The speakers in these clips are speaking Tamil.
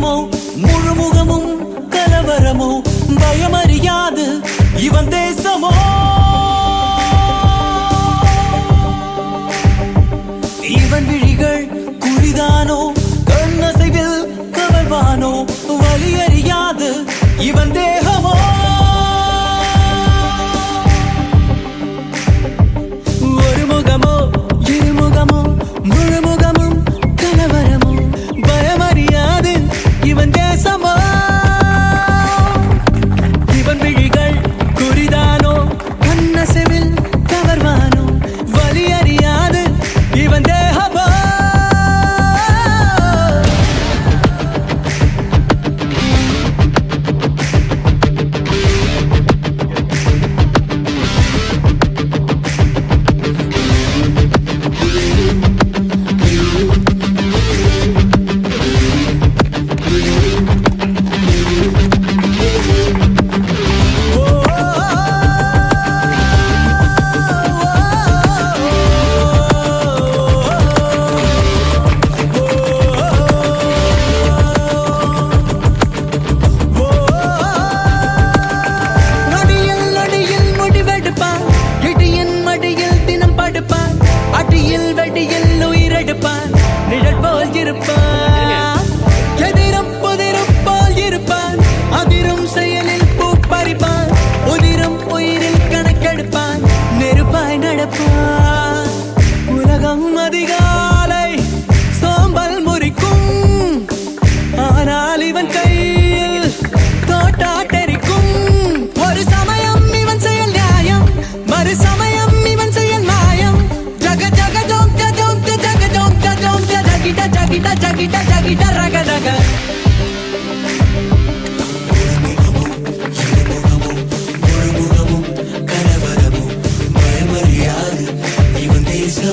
வீரமோ முழுமுகமும் கலவரமோ பயமறியாது இவன் தேசமோ.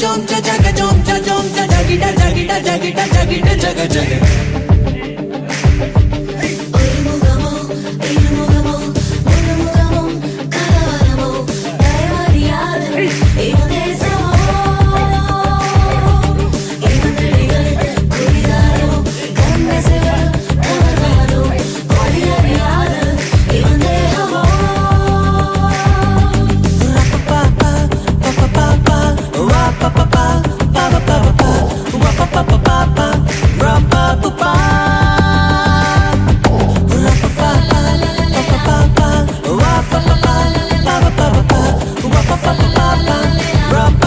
జోంచ జగ జోంచ జోంచ జగిట జగిట జగిట జగిట జగ జగ ropa.